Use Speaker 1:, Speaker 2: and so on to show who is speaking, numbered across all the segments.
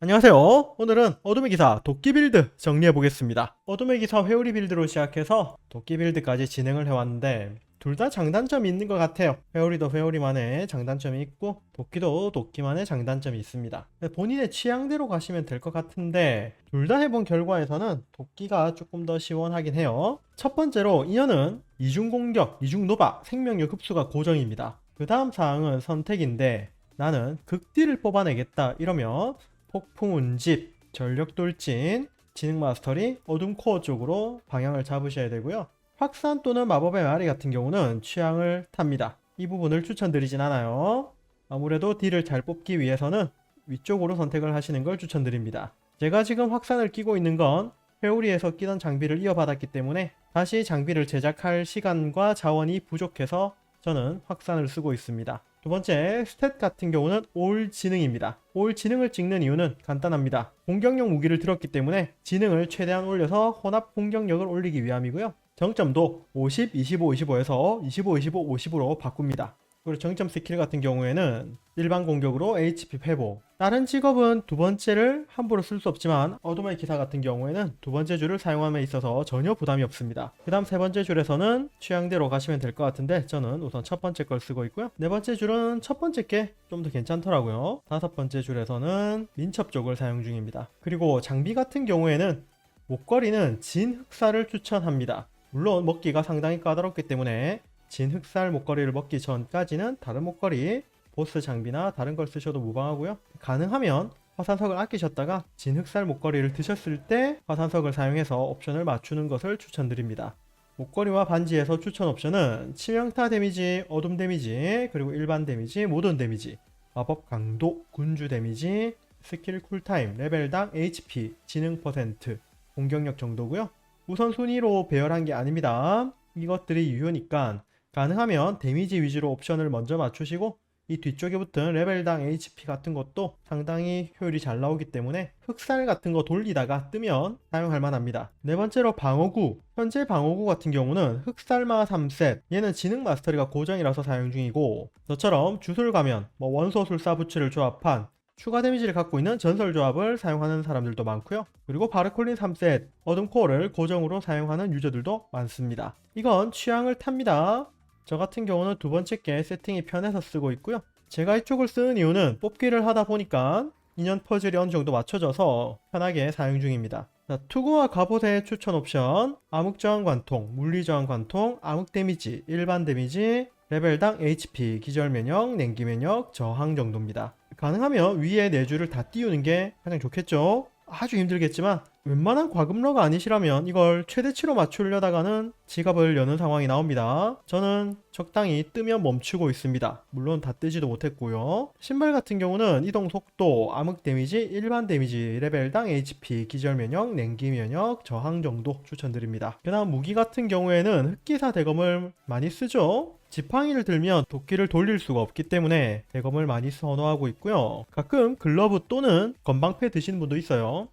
Speaker 1: 안녕하세요. 오늘은 어둠의 기사 도끼 빌드 정리해 보겠습니다. 어둠의 기사 회오리 빌드로 시작해서 도끼 빌드까지 진행을 해왔는데 둘 다 장단점이 있는 것 같아요. 회오리도 회오리만의 장단점이 있고 도끼도 도끼만의 장단점이 있습니다. 본인의 취향대로 가시면 될 것 같은데 둘 다 해본 결과에서는 도끼가 조금 더 시원하긴 해요. 첫 번째로 인연은 이중 공격, 이중 노바, 생명력 흡수가 고정입니다. 그 다음 사항은 선택인데 나는 극딜을 뽑아내겠다 이러면 폭풍 운집, 전력 돌진, 지능 마스터리, 어둠 코어 쪽으로 방향을 잡으셔야 되고요. 확산 또는 마법의 마리 같은 경우는 취향을 탑니다. 이 부분을 추천드리진 않아요. 아무래도 딜을 잘 뽑기 위해서는 위쪽으로 선택을 하시는 걸 추천드립니다. 제가 지금 확산을 끼고 있는 건 회오리에서 끼던 장비를 이어받았기 때문에 다시 장비를 제작할 시간과 자원이 부족해서 저는 확산을 쓰고 있습니다. 두 번째, 스탯 같은 경우는 올 지능입니다. 올 지능을 찍는 이유는 간단합니다. 공격력 무기를 들었기 때문에 지능을 최대한 올려서 혼합 공격력을 올리기 위함이고요. 정점도 50, 25, 25에서 25, 25, 50으로 바꿉니다. 그리고 정점 스킬 같은 경우에는 일반 공격으로 HP 회복. 다른 직업은 두 번째를 함부로 쓸 수 없지만 어둠의 기사 같은 경우에는 두 번째 줄을 사용함에 있어서 전혀 부담이 없습니다. 그 다음 세 번째 줄에서는 취향대로 가시면 될 것 같은데 저는 우선 첫 번째 걸 쓰고 있고요. 네 번째 줄은 첫 번째 게 좀 더 괜찮더라고요. 다섯 번째 줄에서는 민첩 쪽을 사용 중입니다. 그리고 장비 같은 경우에는 목걸이는 진 흑사를 추천합니다. 물론 먹기가 상당히 까다롭기 때문에 진 흑살 목걸이를 먹기 전까지는 다른 목걸이, 보스 장비나 다른 걸 쓰셔도 무방하고요. 가능하면 화산석을 아끼셨다가 진 흑살 목걸이를 드셨을 때 화산석을 사용해서 옵션을 맞추는 것을 추천드립니다. 목걸이와 반지에서 추천 옵션은 치명타 데미지, 어둠 데미지, 그리고 일반 데미지, 모던 데미지, 마법 강도, 군주 데미지, 스킬 쿨타임, 레벨당 HP, 지능 퍼센트, 공격력 정도고요. 우선 순위로 배열한 게 아닙니다. 이것들이 유효니까 가능하면 데미지 위주로 옵션을 먼저 맞추시고 이 뒤쪽에 붙은 레벨당 HP 같은 것도 상당히 효율이 잘 나오기 때문에 흑살 같은 거 돌리다가 뜨면 사용할 만합니다. 네 번째로 방어구. 현재 방어구 같은 경우는 흑살마 3셋. 얘는 지능 마스터리가 고정이라서 사용 중이고 저처럼 주술 가면 뭐 원소 술사 부츠를 조합한 추가 데미지를 갖고 있는 전설 조합을 사용하는 사람들도 많고요. 그리고 바르콜린 3셋, 어둠 코어를 고정으로 사용하는 유저들도 많습니다. 이건 취향을 탑니다. 저 같은 경우는 두 번째 게 세팅이 편해서 쓰고 있고요. 제가 이쪽을 쓰는 이유는 뽑기를 하다 보니까 인연 퍼즐이 어느 정도 맞춰져서 편하게 사용 중입니다. 자, 투구와 갑옷의 추천 옵션, 암흑저항 관통, 물리저항 관통, 암흑 데미지, 일반 데미지, 레벨당 HP, 기절 면역, 냉기 면역, 저항 정도입니다. 가능하면 위에 네 줄을 다 띄우는 게 가장 좋겠죠? 아주 힘들겠지만 웬만한 과금러가 아니시라면 이걸 최대치로 맞추려다가는 지갑을 여는 상황이 나옵니다. 저는 적당히 뜨면 멈추고 있습니다. 물론 다 뜨지도 못했고요. 신발 같은 경우는 이동 속도, 암흑 데미지, 일반 데미지, 레벨당 HP, 기절 면역, 냉기 면역, 저항 정도 추천드립니다. 그 다음 무기 같은 경우에는 흑기사 대검을 많이 쓰죠. 지팡이를 들면 도끼를 돌릴 수가 없기 때문에 대검을 많이 선호하고 있고요. 가끔 글러브 또는 건방패 드시는 분도 있어요.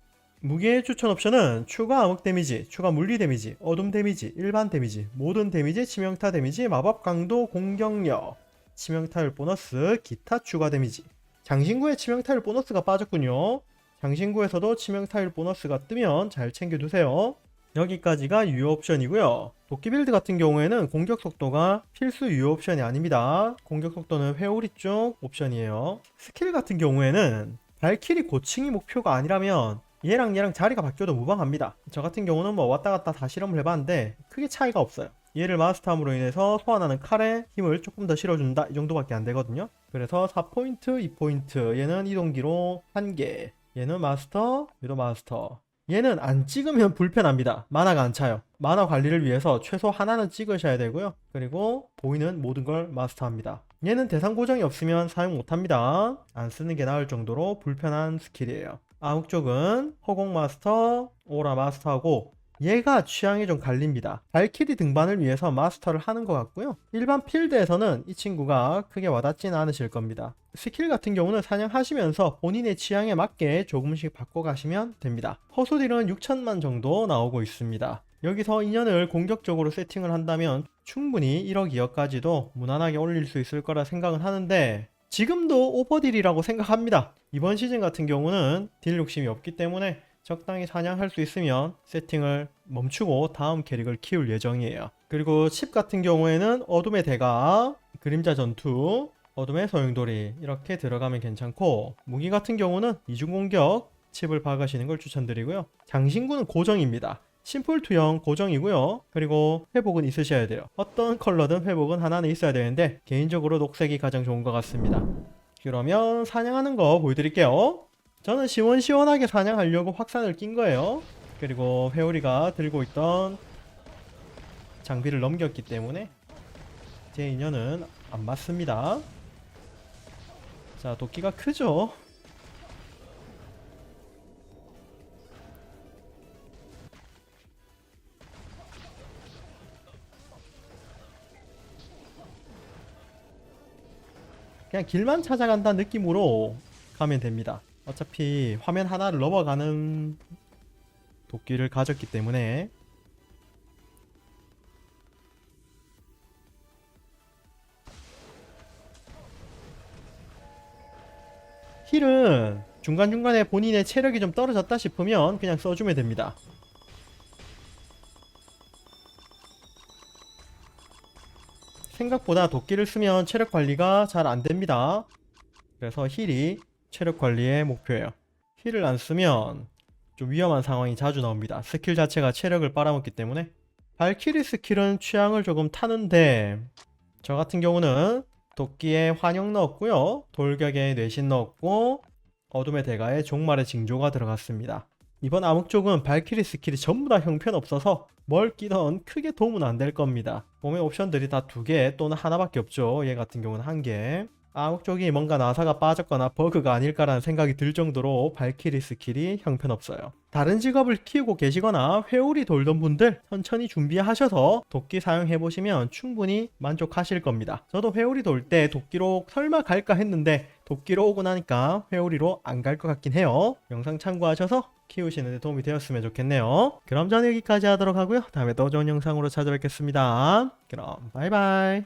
Speaker 1: 무기의 추천 옵션은 추가 암흑 데미지, 추가 물리 데미지, 어둠 데미지, 일반 데미지, 모든 데미지, 치명타 데미지, 마법 강도, 공격력, 치명타율 보너스, 기타 추가 데미지. 장신구에 치명타율 보너스가 빠졌군요. 장신구에서도 치명타율 보너스가 뜨면 잘 챙겨두세요. 여기까지가 유효 옵션이고요. 도끼 빌드 같은 경우에는 공격 속도가 필수 유효 옵션이 아닙니다. 공격 속도는 회오리 쪽 옵션이에요. 스킬 같은 경우에는 발키리 고칭이 목표가 아니라면 얘랑 얘랑 자리가 바뀌어도 무방합니다. 저 같은 경우는 뭐 왔다 갔다 다 실험을 해봤는데 크게 차이가 없어요. 얘를 마스터함으로 인해서 소환하는 칼에 힘을 조금 더 실어준다 이 정도밖에 안 되거든요. 그래서 4포인트, 2포인트 얘는 이동기로 1개 얘는 마스터, 얘도 마스터 얘는 안 찍으면 불편합니다. 만화가 안 차요. 만화 관리를 위해서 최소 하나는 찍으셔야 되고요. 그리고 보이는 모든 걸 마스터합니다. 얘는 대상 고정이 없으면 사용 못합니다. 안 쓰는 게 나을 정도로 불편한 스킬이에요. 암흑 쪽은 허공 마스터, 오라 마스터하고 얘가 취향이 좀 갈립니다. 발키리 등반을 위해서 마스터를 하는 것 같고요. 일반 필드에서는 이 친구가 크게 와닿지는 않으실 겁니다. 스킬 같은 경우는 사냥하시면서 본인의 취향에 맞게 조금씩 바꿔가시면 됩니다. 허수딜은 6천만 정도 나오고 있습니다. 여기서 인연을 공격적으로 세팅을 한다면 충분히 1억 2억까지도 무난하게 올릴 수 있을 거라 생각은 하는데 지금도 오버딜이라고 생각합니다. 이번 시즌 같은 경우는 딜 욕심이 없기 때문에 적당히 사냥할 수 있으면 세팅을 멈추고 다음 캐릭을 키울 예정이에요. 그리고 칩 같은 경우에는 어둠의 대가, 그림자 전투, 어둠의 소용돌이 이렇게 들어가면 괜찮고 무기 같은 경우는 이중 공격 칩을 박으시는 걸 추천드리고요. 장신구는 고정입니다. 심플 투영 고정이고요. 그리고 회복은 있으셔야 돼요. 어떤 컬러든 회복은 하나는 있어야 되는데 개인적으로 녹색이 가장 좋은 것 같습니다. 그러면 사냥하는 거 보여드릴게요. 저는 시원시원하게 사냥하려고 확산을 낀 거예요. 그리고 회오리가 들고 있던 장비를 넘겼기 때문에 제 인연은 안 맞습니다. 자, 도끼가 크죠? 그냥 길만 찾아간다는 느낌으로 가면 됩니다. 어차피 화면 하나를 넘어가는 도끼를 가졌기 때문에 힐은 중간중간에 본인의 체력이 좀 떨어졌다 싶으면 그냥 써주면 됩니다. 생각보다 도끼를 쓰면 체력 관리가 잘 안 됩니다. 그래서 힐이 체력 관리의 목표예요. 힐을 안 쓰면 좀 위험한 상황이 자주 나옵니다. 스킬 자체가 체력을 빨아먹기 때문에 발키리 스킬은 취향을 조금 타는데 저 같은 경우는 도끼에 환영 넣었고요. 돌격에 뇌신 넣었고 어둠의 대가에 종말의 징조가 들어갔습니다. 이번 암흑 쪽은 발키리 스킬이 전부 다 형편없어서 뭘 끼던 크게 도움은 안 될 겁니다. 몸의 옵션들이 다 두 개 또는 하나밖에 없죠. 얘 같은 경우는 한 개. 암흑 쪽이 뭔가 나사가 빠졌거나 버그가 아닐까라는 생각이 들 정도로 발키리 스킬이 형편없어요. 다른 직업을 키우고 계시거나 회오리 돌던 분들 천천히 준비하셔서 도끼 사용해 보시면 충분히 만족하실 겁니다. 저도 회오리 돌 때 도끼로 설마 갈까 했는데 도끼로 오고 나니까 회오리로 안 갈 것 같긴 해요. 영상 참고하셔서 키우시는 데 도움이 되었으면 좋겠네요. 그럼 저는 여기까지 하도록 하고요. 다음에 또 좋은 영상으로 찾아뵙겠습니다. 그럼 바이바이.